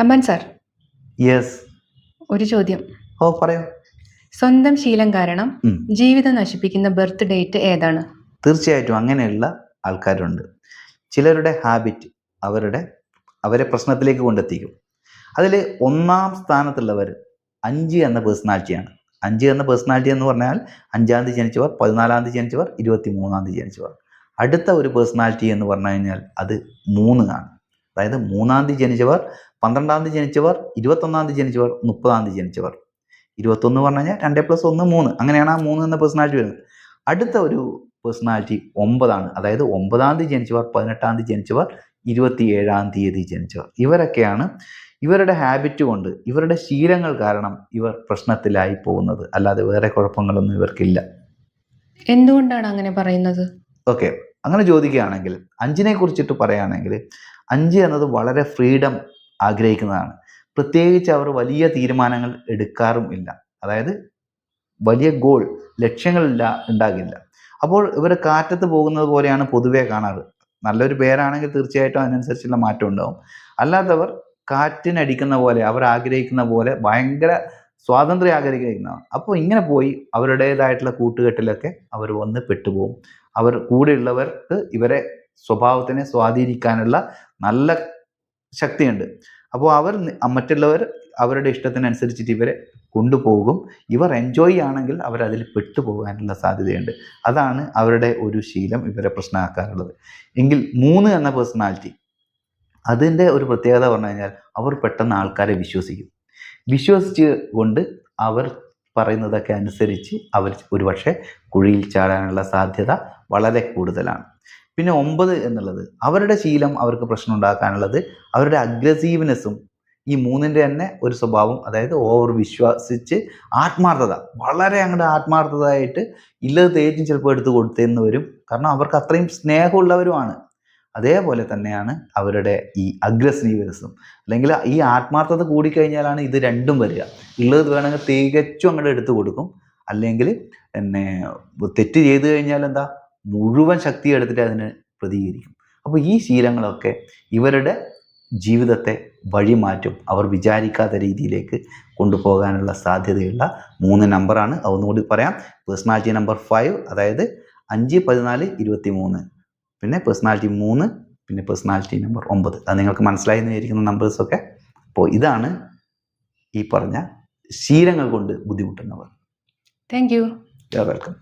Thampan sir. Yes ഒരു ചോദ്യം. ഓ പറയൂ. സ്വന്തം ശീലം കാരണം ഉം. ജീവിതം നശിപ്പിക്കുന്ന ബർത്ത് ഡേറ്റ് ഏതാണ്? തീർച്ചയായിട്ടും അങ്ങനെയുള്ള ആൾക്കാരുണ്ട്. ചിലരുടെ ഹാബിറ്റ് അവരുടെ അവരെ പ്രശ്നത്തിലേക്ക് കൊണ്ടെത്തിക്കും. അതിൽ ഒന്നാം സ്ഥാനത്തുള്ളവർ അഞ്ച് എന്ന പേഴ്സണാലിറ്റിയാണ് അഞ്ച് എന്ന പേഴ്സണാലിറ്റി എന്ന് പറഞ്ഞാൽ അഞ്ചാം തീയതി ജനിച്ചവർ പതിനാലാം തീയതി ജനിച്ചവർ ഇരുപത്തി മൂന്നാം തീയതി ജനിച്ചവർ. അടുത്ത ഒരു പേഴ്സണാലിറ്റി എന്ന് പറഞ്ഞു കഴിഞ്ഞാൽ അത് മൂന്ന് ആണ്. അതായത് മൂന്നാം തീയതി ജനിച്ചവർ പന്ത്രണ്ടാം തീയതി ജനിച്ചവർ ഇരുപത്തൊന്നാം തീയതി ജനിച്ചവർ മുപ്പതാം തീയതി ജനിച്ചവർ. ഇരുപത്തൊന്ന് പറഞ്ഞു കഴിഞ്ഞാൽ രണ്ട് പ്ലസ് ഒന്ന് മൂന്ന്. അങ്ങനെയാണ് ആ മൂന്ന് എന്ന പേഴ്സണാലിറ്റി വരുന്നത്. അടുത്ത ഒരു പേഴ്സണാലിറ്റി ഒമ്പതാണ്. അതായത് ഒമ്പതാം തീയതി ജനിച്ചവർ പതിനെട്ടാം തീയതി ജനിച്ചവർ ഇരുപത്തി ഏഴാം തീയതി ജനിച്ചവർ. ഇവരൊക്കെയാണ് ഇവരുടെ ഹാബിറ്റ് കൊണ്ട് ഇവരുടെ ശീലങ്ങൾ കാരണം ഇവർ പ്രശ്നത്തിലായി പോകുന്നത്. അല്ലാതെ വേറെ കുഴപ്പങ്ങളൊന്നും ഇവർക്കില്ല. എന്തുകൊണ്ടാണ് അങ്ങനെ പറയുന്നത്? ഓക്കെ അങ്ങനെ ചോദിക്കുകയാണെങ്കിൽ അഞ്ചിനെ കുറിച്ചിട്ട് പറയുകയാണെങ്കിൽ അഞ്ച് എന്നത് വളരെ ഫ്രീഡം ആഗ്രഹിക്കുന്നതാണ്. പ്രത്യേകിച്ച് അവർ വലിയ തീരുമാനങ്ങൾ എടുക്കാറും ഇല്ല. അതായത് വലിയ ഗോൾ ലക്ഷ്യങ്ങളില്ല ഉണ്ടാകില്ല. അപ്പോൾ ഇവർ കാറ്റത്ത് പോകുന്നത് പോലെയാണ് പൊതുവേ കാണാറ്. നല്ലൊരു പേരാണെങ്കിൽ തീർച്ചയായിട്ടും അതിനനുസരിച്ചുള്ള മാറ്റം ഉണ്ടാവും. അല്ലാത്തവർ കാറ്റിനടിക്കുന്ന പോലെ അവർ ആഗ്രഹിക്കുന്ന പോലെ ഭയങ്കര സ്വാതന്ത്ര്യം ആഗ്രഹിക്കുന്നതാണ്. അപ്പോൾ ഇങ്ങനെ പോയി അവരുടേതായിട്ടുള്ള കൂട്ടുകെട്ടിലൊക്കെ അവർ വന്ന് പെട്ടുപോകും. അവർ കൂടെയുള്ളവർക്ക് ഇവരെ സ്വഭാവത്തിനെ സ്വാധീനിക്കാനുള്ള നല്ല ശക്തിയുണ്ട്. അപ്പോൾ അവർ മറ്റുള്ളവർ അവരുടെ ഇഷ്ടത്തിനനുസരിച്ചിട്ട് ഇവരെ കൊണ്ടുപോകും. ഇവർ എൻജോയ് ആണെങ്കിൽ അവരതിൽ പെട്ടുപോകാനുള്ള സാധ്യതയുണ്ട്. അതാണ് അവരുടെ ഒരു ശീലം ഇവരെ പ്രശ്നമാക്കാറുള്ളത്. എങ്കിൽ മൂന്ന് എന്ന പേഴ്സണാലിറ്റി അതിന്റെ ഒരു പ്രത്യേകത പറഞ്ഞു കഴിഞ്ഞാൽ അവർ പെട്ടെന്ന് ആൾക്കാരെ വിശ്വസിക്കും. വിശ്വസിച്ച് കൊണ്ട് അവർ പറയുന്നതൊക്കെ അനുസരിച്ച് അവർ ഒരുപക്ഷെ കുഴിയിൽ ചാടാനുള്ള സാധ്യത വളരെ കൂടുതലാണ്. പിന്നെ ഒമ്പത് എന്നുള്ളത്. അവരുടെ ശീലം അവർക്ക് പ്രശ്നം ഉണ്ടാക്കാനുള്ളത് അവരുടെ അഗ്രസീവ്നെസ്സും ഈ മൂന്നിന്റെ തന്നെ ഒരു സ്വഭാവം അതായത് ഓവർ വിശ്വസിച്ച് ആത്മാർത്ഥത. വളരെ അങ്ങോട്ട് ആത്മാർത്ഥതയായിട്ട് ഇല്ലത് തേച്ചും ചിലപ്പോൾ എടുത്തു കൊടുത്തേന്ന് വരും കാരണം അവർക്ക് അത്രയും സ്നേഹമുള്ളവരുമാണ്. അതേപോലെ തന്നെയാണ് അവരുടെ ഈ അഗ്രസീവ്നെസ്സും അല്ലെങ്കിൽ ഈ ആത്മാർത്ഥത കൂടിക്കഴിഞ്ഞാലാണ് ഇത് രണ്ടും വരിക. ഉള്ളത് വേണമെങ്കിൽ തികച്ചും അങ്ങോട്ട് എടുത്തു കൊടുക്കും. അല്ലെങ്കിൽ പിന്നെ തെറ്റ് ചെയ്തു കഴിഞ്ഞാൽ എന്താ മുഴുവൻ ശക്തി എടുത്തിട്ട് അതിന് പ്രതികരിക്കും. അപ്പോൾ ഈ ശീലങ്ങളൊക്കെ ഇവരുടെ ജീവിതത്തെ വഴിമാറ്റും അവർ വിചാരിക്കാത്ത രീതിയിലേക്ക് കൊണ്ടുപോകാനുള്ള സാധ്യതയുള്ള മൂന്ന് നമ്പറാണ്. അതൊന്നുകൂടി പറയാം. പേഴ്സണാലിറ്റി നമ്പർ ഫൈവ് അതായത് അഞ്ച് പതിനാല് ഇരുപത്തി മൂന്ന് പിന്നെ പേഴ്സണാലിറ്റി മൂന്ന് പിന്നെ പേഴ്സണാലിറ്റി നമ്പർ ഒമ്പത്. അത് നിങ്ങൾക്ക് മനസ്സിലായി എന്ന് വിചാരിക്കുന്ന നമ്പേഴ്സൊക്കെ അപ്പോൾ ഇതാണ് ഈ പറഞ്ഞ ശീലങ്ങൾ കൊണ്ട് ബുദ്ധിമുട്ടുന്നവർ. Thank you you welcome